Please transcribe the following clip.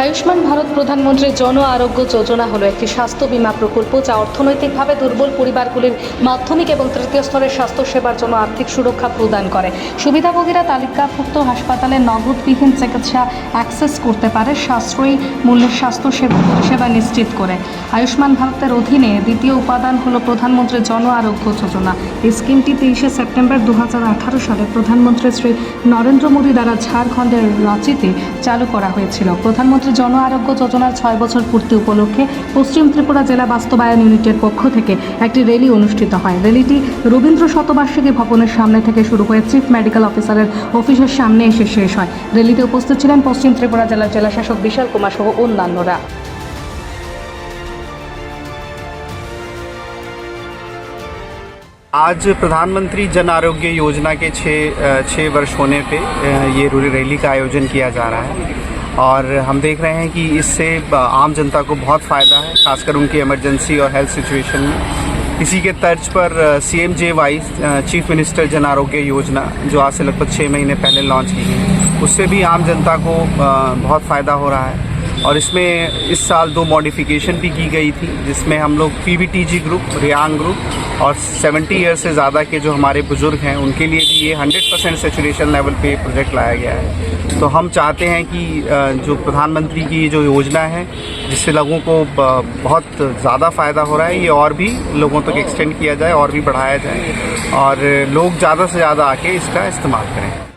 আয়ুষ্মান ভারত প্রধানমন্ত্রীর জন আরোগ্য যোজনা হলো একটি স্বাস্থ্য বীমা প্রকল্প যা অর্থনৈতিকভাবে দুর্বল পরিবারগুলির মাধ্যমিক এবং তৃতীয় স্তরের স্বাস্থ্য সেবার জন্য আর্থিক সুরক্ষা প্রদান করে। সুবিধাভোগীরা তালিকাভুক্ত হাসপাতালে নগদবিহীন চিকিৎসা অ্যাক্সেস করতে পারে, সাশ্রয়ী মূল্যের স্বাস্থ্য সেবা পরিষেবা নিশ্চিত করে। আয়ুষ্মান ভারতের অধীনে দ্বিতীয় উপাদান হলো প্রধানমন্ত্রী জন আরোগ্য যোজনা। এই স্কিমটি তেইশে সেপ্টেম্বর দু হাজার আঠারো সালে প্রধানমন্ত্রী শ্রী নরেন্দ্র মোদী দ্বারা ঝাড়খণ্ডের রাঁচিতে চালু করা হয়েছিল। প্রধানমন্ত্রী জন আরোগ্য যোজনার ছয় বছর পূর্তি উপলক্ষে পশ্চিম ত্রিপুরা জেলা বাস্তবায়ন ইউনিটের পক্ষ থেকে একটি র্যালি অনুষ্ঠিত হয় র্যালিটি রবীন্দ্র শতবার্ষিকী ভবনের সামনে থেকে শুরু হয়ে চিফ মেডিকেল অফিসারের অফিসের সামনে এসে শেষ হয় র্যালিতে উপস্থিত ছিলেন পশ্চিম ত্রিপুরা জেলার জেলাশাসক বিশাল কুমার সহ অন্যান্যরা आज प्रधानमंत्री जन आरोग्य योजना के छः छः वर्ष होने पे अ, ये रू- रैली का आयोजन किया जा रहा है और हम देख रहे हैं कि इससे आम जनता को बहुत फ़ायदा है, खासकर उनकी इमरजेंसी और हेल्थ सिचुएशन में। इसी के तर्ज पर C M J Y chief minister Jan Arogya Yojana जो आज से लगभग छः महीने पहले लॉन्च की गई, उससे भी आम जनता को बहुत फ़ायदा हो रहा है। और इसमें इस साल दो मॉडिफिकेशन भी की गई थी, जिसमें हम लोग पीवीटीजी ग्रुप रियांग ग्रुप और 70 ईयर से ज़्यादा के जो हमारे बुज़ुर्ग हैं, उनके लिए भी ये 100 परसेंट सेचुरेशन लेवल पे प्रोजेक्ट लाया गया है। तो हम चाहते हैं कि जो प्रधानमंत्री की जो योजना है, जिससे लोगों को बहुत ज़्यादा फ़ायदा हो रहा है, ये और भी लोगों तक एक्सटेंड किया जाए और भी बढ़ाया जाए। और लोग ज़्यादा से ज़्यादा आके इसका इस्तेमाल करें।